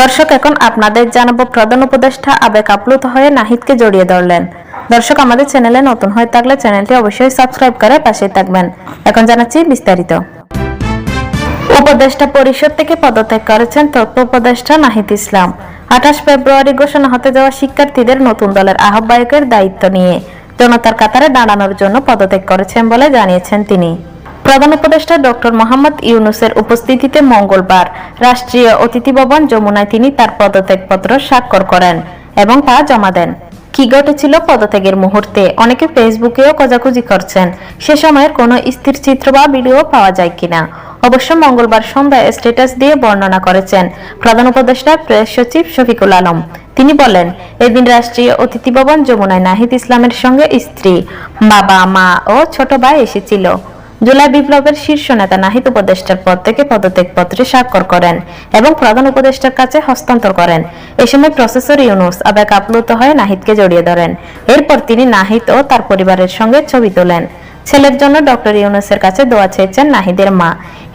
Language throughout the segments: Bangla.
দর্শক, এখন আপনাদের জানাব প্রধান উপদেষ্টা আবেগ আপ্লুত হয়ে নাহিদকে জড়িয়ে ধরলেন। দর্শক, আমাদের চ্যানেলে নতুন হয়ে থাকলে চ্যানেলটি অবশ্যই সাবস্ক্রাইব করে পাশে থাকবেন। এখন জানাচ্ছি বিস্তারিত। উপদেষ্টা পরিষদ থেকে পদত্যাগ করেছেন তথ্য উপদেষ্টা নাহিদ ইসলাম। আঠাশ ফেব্রুয়ারি ঘোষণা হতে যাওয়া শিক্ষার্থীদের নতুন দলের আহ্বায়কের দায়িত্ব নিয়ে জনতার কাতারে দাঁড়ানোর জন্য পদত্যাগ করেছেন বলে জানিয়েছেন তিনি। প্রধান উপদেষ্টা ডক্টর মোহাম্মদ ইউনুসের উপস্থিতিতে মঙ্গলবার রাষ্ট্রীয় অতিথি ভবন যমুনায় তিনি তার পদত্যাগপত্র স্বাক্ষর করেন এবং তা জমা দেন। কি ঘটেছিল পদত্যাগের মুহূর্তে? অনেকে ফেসবুকেও খোঁজাখুঁজি করছেন। সে সময়ের কোনো স্থির চিত্র বা ভিডিও পাওয়া যায় কিনা? অবশ্য মঙ্গলবার সন্ধ্যায় স্ট্যাটাস দিয়ে বর্ণনা করেছেন প্রধান উপদেষ্টা প্রেস সচিব শফিকুল আলম। তিনি বলেন, এদিন রাষ্ট্রীয় অতিথি ভবন যমুনায় নাহিদ ইসলামের সঙ্গে স্ত্রী, বাবা, মা ও ছোট ভাই এসেছিল। জুলাই বিপ্লবের শীর্ষ নেতা নাহিদ উপদেষ্টার পদ থেকে পদত্যাগপত্রে স্বাক্ষর করেন এবং প্রধান উপদেষ্টার কাছে হস্তান্তর করেন। এ সময় প্রফেসর ইউনুস আবেগ আপ্লুত হয়ে নাহিদকে জড়িয়ে ধরেন। এরপর তিনি নাহিদ ও তার পরিবারের সঙ্গে ছবি তোলেন। ছেলের জন্য ডক্টর ইউনুসের কাছে দোয়া চেয়েছেন নাহিদের মা।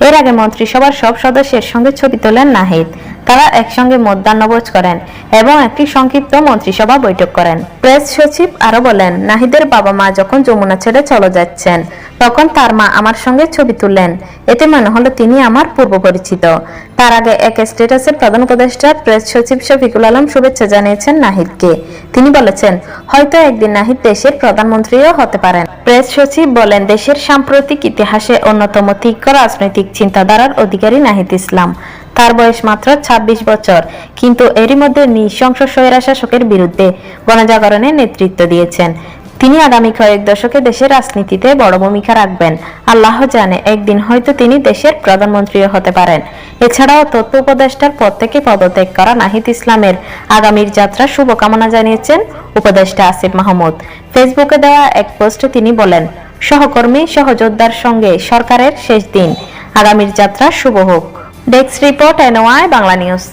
এর আগে মন্ত্রিসভার সব সদস্যের সঙ্গে ছবি তোলেন নাহিদ। তারা একসঙ্গে মধ্যাহ্নভোজ করেন এবং একটি সংক্ষিপ্ত মন্ত্রিসভা বৈঠক করেন। প্রেস সচিব আরও বলেন, নাহিদের বাবা মা যখন যমুনা ছেড়ে চলে যাচ্ছেন, তখন তার মা আমার সঙ্গে ছবি তুললেন। এতে মনে হলো তিনি আমার পূর্ব পরিচিত। তার আগে এক স্ট্যাটাসে প্রধান উপদেষ্টা প্রেস সচিব শফিকুল আলম শুভেচ্ছা জানিয়েছেন নাহিদকে। তিনি বলেছেন, হয়তো একদিন নাহিদ দেশের প্রধানমন্ত্রীও হতে পারেন। প্রেস সচিব বলেন, দেশের সাম্প্রতিক ইতিহাসে অন্যতম তীক্ষ্ণ রাজনৈতিক চিন্তাধারার অধিকারী নাহিদ ইসলাম। তার বয়স মাত্র ২৬ বছর। কিন্তু এরই মধ্যে নৃশংস স্বৈরা শাসকের বিরুদ্ধে গণজাগরণে নেতৃত্ব দিয়েছেন। তিনি আগামী কয়েক দশকে দেশের রাজনীতিতে বড় ভূমিকা রাখবেন। আল্লাহ জানে, একদিন হয়তো তিনি দেশের প্রধানমন্ত্রীও হতে পারেন। এছাড়াও তথ্য উপদেষ্টার পদ থেকে পদত্যাগ করা নাহিদ ইসলামের আগামীর যাত্রা শুভকামনা জানিয়েছেন উপদেষ্টা আসিফ মাহমুদ। ফেসবুকে দেওয়া এক পোস্টে তিনি বলেন, সহকর্মী, সহযোদ্ধার সঙ্গে সরকারের শেষ দিন। আগামীর যাত্রা শুভ হোক। Desk report NY Bangla news.